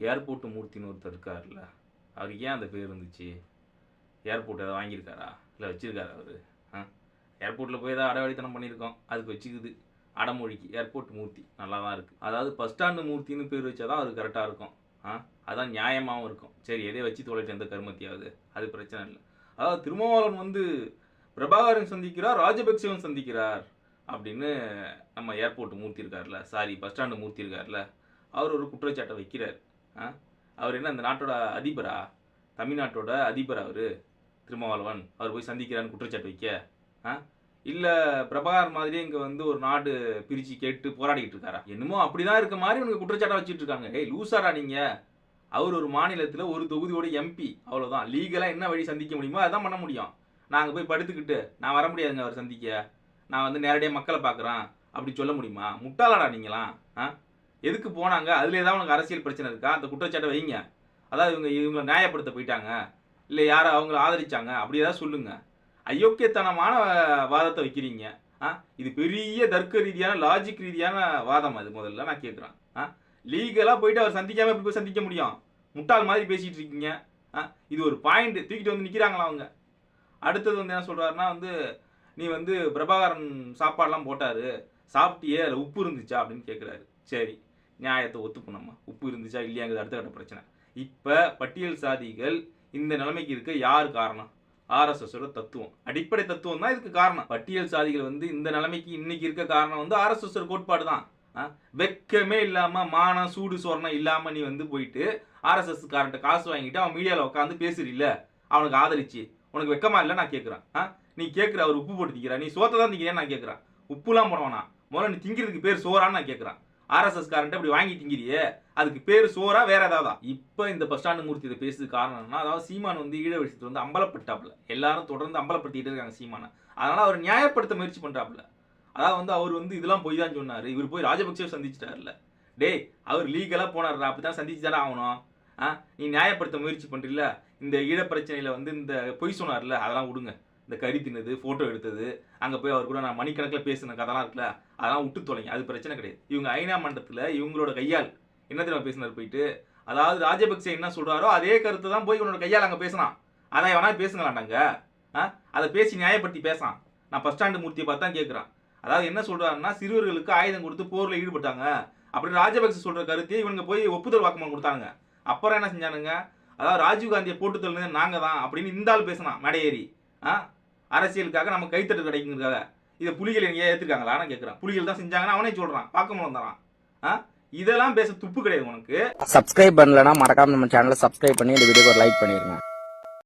Airport மூர்த்தின்னு ஒருத்தர் இருக்கார்ல அவருக்கு ஏன் அந்த பேர் இருந்துச்சு? ஏர்போர்ட் ஏதாவது வாங்கியிருக்காரா? இல்லை வச்சுருக்காரா அவர்? ஆ? ஏர்போர்ட்டில் போய் ஏதாவது அடவழித்தனம் பண்ணியிருக்கோம். அதுக்கு வச்சுக்குது. அடமொழிக்கு ஏர்போர்ட் மூர்த்தி. நல்லா தான் இருக்குது அதாவது பஸ் ஸ்டாண்டு மூர்த்தின்னு பேர் வச்சா தான் அது கரெக்டாக இருக்கும். ஆ? அதான் நியாயமாகவும் இருக்கும். சரி எதை வச்சு தொலைட்டு எந்த கருமத்தியாவது. அது பிரச்சனை இல்லை. அதாவது திருமாவளவன் வந்து பிரபாகரன் சந்திக்கிறார் ராஜபக்சேவன் சந்திக்கிறார் அப்படின்னு நம்ம ஏர்போர்ட் மூர்த்தி இருக்கார்ல சாரி பஸ் ஸ்டாண்டு மூர்த்தி இருக்கார்ல அவர் ஒரு குற்றச்சாட்டை வைக்கிறார். அவர் என்ன இந்த நாட்டோட அதிபரா? தமிழ்நாட்டோட அதிபர் அவர் திருமாவளவன். அவர் போய் சந்திக்கிறான்னு குற்றச்சாட்டு வைக்க. ஆ? இல்லை பிரபாகர் மாதிரியே இங்கே வந்து ஒரு நாடு பிரித்து கேட்டு போராடிக்கிட்டு இருக்காரா? என்னமோ அப்படி தான் இருக்க மாதிரி உனக்கு குற்றச்சாட்டாக வச்சுட்டு இருக்காங்க ஏய் லூசாரா நீங்கள் அவர் ஒரு மாநிலத்தில் ஒரு தொகுதியோட எம்பி அவ்வளோதான் லீகலாக என்ன வழி சந்திக்க முடியுமோ அதான் பண்ண முடியும். நாங்கள் போய் படுத்துக்கிட்டு நான் வர முடியாதுங்க அவர் சந்திக்க. நான் வந்து நேரடியாக மக்களை பார்க்குறேன் அப்படி சொல்ல முடியுமா? முட்டாளாடா நீங்களாம். ஆ? எதுக்கு போனாங்க? அதில் ஏதாவது உனக்கு அரசியல் பிரச்சனை இருக்கா? அந்த குற்றச்சாட்டை வைங்க. அதாவது இவங்க இவங்களை நியாயப்படுத்த போயிட்டாங்க. இல்லை யாரை அவங்கள ஆதரிச்சாங்க. அப்படி ஏதாவது சொல்லுங்க. அயோக்கியத்தனமான வாதத்தை வைக்கிறீங்க. ஆ? இது பெரிய தர்க்க ரீதியான லாஜிக் ரீதியான வாதம் அது முதல்ல நான் கேட்குறேன் ஆ? லீகலாக போயிட்டு அவர் சந்திக்காமல் எப்படி போய் சந்திக்க முடியும்? முட்டாள் மாதிரி பேசிகிட்டு இருக்கீங்க. ஆ? இது ஒரு பாயிண்ட் தூக்கிட்டு வந்து நிற்கிறாங்களா அவங்க? அடுத்தது வந்து என்ன சொல்கிறாருன்னா வந்து நீ வந்து பிரபாகரன் சாப்பாடெலாம் போட்டார். சாப்பிட்டியே அதில் உப்பு இருந்துச்சா? அப்படின்னு கேட்குறாரு சரி. நியாயத்தை ஒத்துக்கணும்மா. உப்பு இருந்துச்சா இல்லையாங்கிறது அடுத்த கட்ட பிரச்சனை. இப்போ பட்டியல் சாதிகள் இந்த நிலைமைக்கு இருக்க யார் காரணம்? ஆர்எஸ்எஸோட தத்துவம். அடிப்படை தத்துவம் தான் இதுக்கு காரணம். பட்டியல் சாதிகள் வந்து இந்த நிலைமைக்கு இன்னைக்கு இருக்க காரணம் வந்து ஆர்எஸ்எஸ் கோட்பாடு தான். வெக்கமே இல்லாமல் மானம் சூடு சொரணம் இல்லாமல் நீ வந்து போயிட்டு ஆர்எஸ்எஸ் காரன்ட்ட காசு வாங்கிட்டு அவன் மீடியாவில் உட்காந்து பேசுறீல்ல? அவனுக்கு ஆதரிச்சு. உனக்கு வெக்கமா இல்லை நான் கேட்குறேன் ஆ நீ கேட்குற அவர் உப்பு போட்டு திங்கிற நீ சோத்தை தான் திங்கிறேன்னு நான் கேட்குறேன் உப்புலாம் போடவானா முதல்ல நீ திங்கிறதுக்கு பேர் சோறான்னு நான் கேட்குறேன் ஆர்எஸ்எஸ் காரன்ட்ட அப்படி வாங்கி திங்கிறியே? அதுக்கு பேர் சோறா வேற ஏதாவது? இப்போ இந்த பஸ் ஸ்டாண்டு மூர்த்தி இதை பேசுறது காரணம் அதாவது சீமான் வந்து ஈழ விஷயத்தை வந்து அம்பலப்பட்டாப்புல எல்லாரும் தொடர்ந்து அம்பலப்படுத்திட்டு இருக்காங்க சீமானை. அதனால அவர் நியாயப்படுத்த முயற்சி பண்றாப்புல. அதாவது வந்து அவர் வந்து இதெல்லாம் போய் தான் சொன்னாரு. இவர் போய் ராஜபக்சே சந்திச்சிட்டாருல்ல டேய் அவர் லீகலாக போனார் அப்படி தான் சந்திச்சு தானே ஆகணும். ஆ நீ நியாயப்படுத்த முயற்சி பண்ணுறில்ல இந்த ஈழ பிரச்சனையில் வந்து இந்த பொய் சொன்னார்ல. அதெல்லாம் விடுங்க. இந்த கறி தின்னது ஃபோட்டோ எடுத்தது அங்கே போய் அவர் கூட நான் மணிக்கணக்கில் பேசின கதெல்லாம் இருக்குல்ல அதெல்லாம் விட்டு தொலைங்க. அது பிரச்சனை கிடையாது. இவங்க ஐநா மண்டலத்தில் இவங்களோட கையால் என்ன தெரியுமா பேசினார் போயிட்டு? அதாவது ராஜபக்சே என்ன சொல்கிறாரோ அதே கருத்தை தான் போய் உன்னோட கையால் அங்கே பேசினான். அதான் எவனா பேசுங்களாண்டாங்க ஆ? அதை பேசி நியாயப்படுத்தி பேசான். நான் ஃபஸ்ட் ஸ்டாண்டு மூர்த்தியை பார்த்தா கேட்குறான் அதாவது என்ன சொல்கிறாருன்னா சிறுவர்களுக்கு ஆயுதம் கொடுத்து போரில் ஈடுபட்டாங்க. அப்படின்னு ராஜபக்சே சொல்கிற கருத்தையே இவனுங்க போய் ஒப்புதல் வாக்குமூலம் கொடுத்தாங்க அப்புறம் என்ன செஞ்சானுங்க? அதாவது ராஜீவ் காந்தியை போட்டு தள்ளுனது நாங்கள் தான் அப்படின்னு இந்த ஆள் பேசினான் மேடை ஏறி ஆ? அரசியலுக்காக நம்ம கைத்தட்டு கிடைக்குங்கிறதுக்காக இதை புலிகள் எங்க ஏத்துக்காங்களா? நான் கேட்குறேன் புலிகள் தான் செஞ்சாங்கன்னா அவனே சொல்கிறான் பார்க்க முடியும் தரான். ஆ? இதெல்லாம் பேச துப்பு கிடையாது உனக்கு. சப்ஸ்கிரைப் பண்ணலனா மறக்காம நம்ம சேனலை சப்ஸ்கிரைப் பண்ணி இந்த வீடியோக்கு ஒரு லைக் பண்ணிடுங்க